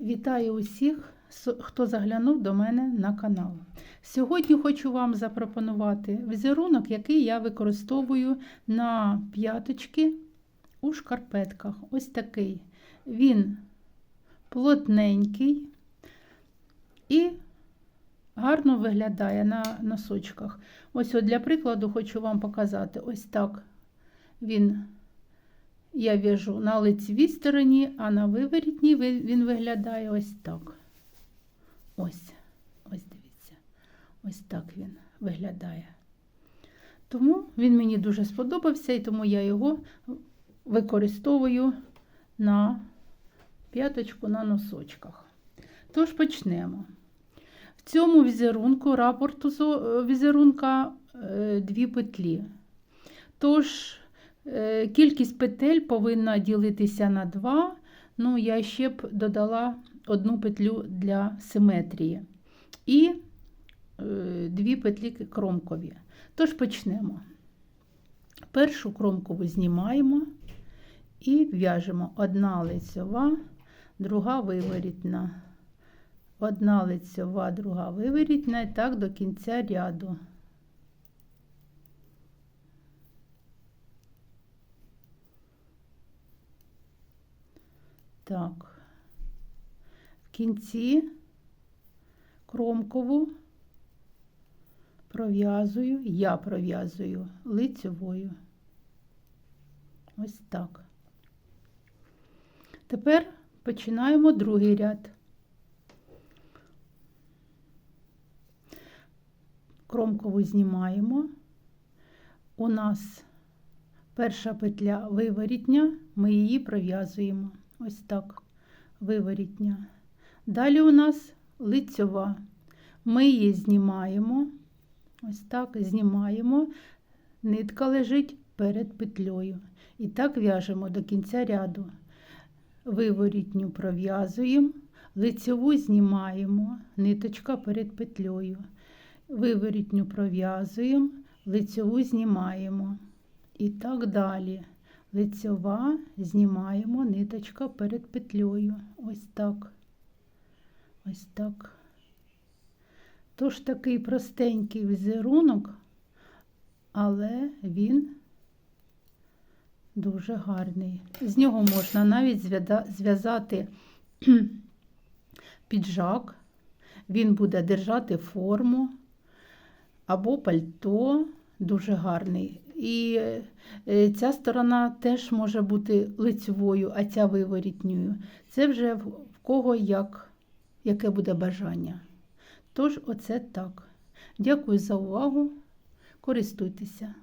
Вітаю усіх, хто заглянув до мене на канал. Сьогодні хочу вам запропонувати візерунок, який я використовую на п'яточки у шкарпетках. Ось такий. Він плотненький і гарно виглядає на носочках. Ось от для прикладу хочу вам показати. Ось так він я в'яжу на лицевій стороні, а на виворітній він виглядає ось так. Ось, ось дивіться. Ось так він виглядає. Тому він мені дуже сподобався, і тому я його використовую на п'яточку на носочках. Тож почнемо. В цьому візерунку рапорту візерунка е, дві петлі. Тож Кількість петель повинна ділитися на 2. Ну, я ще б додала одну петлю для симетрії. І е, дві петлі кромкові. Тож почнемо. Першу кромкову знімаємо і в'яжемо одна лицьова, друга виворітна. Одна лицьова, друга виворітна, і так до кінця ряду. Так, в кінці кромкову пров'язую, я пров'язую лицевою. Ось так. Тепер починаємо другий ряд. Кромкову знімаємо. У нас перша петля виворітня, ми її пров'язуємо. Ось так, виворітня. Далі у нас лицьова. Ми її знімаємо. Ось так, знімаємо. Нитка лежить перед петлею. І так в'яжемо до кінця ряду. Виворітню пров'язуємо, лицьову знімаємо, ниточка перед петлею. Виворітню пров'язуємо, лицьову знімаємо. І так далі. Лицьова знімаємо ниточка перед петлею. Ось так. Ось так. Тож такий простенький візерунок, але він дуже гарний. З нього можна навіть зв'язати піджак, він буде держати форму або пальто, дуже гарний. І е, ця сторона теж може бути лицьовою, а ця виворітньою. Це вже в кого як, яке буде бажання. Тож, оце так. Дякую за увагу. Користуйтеся.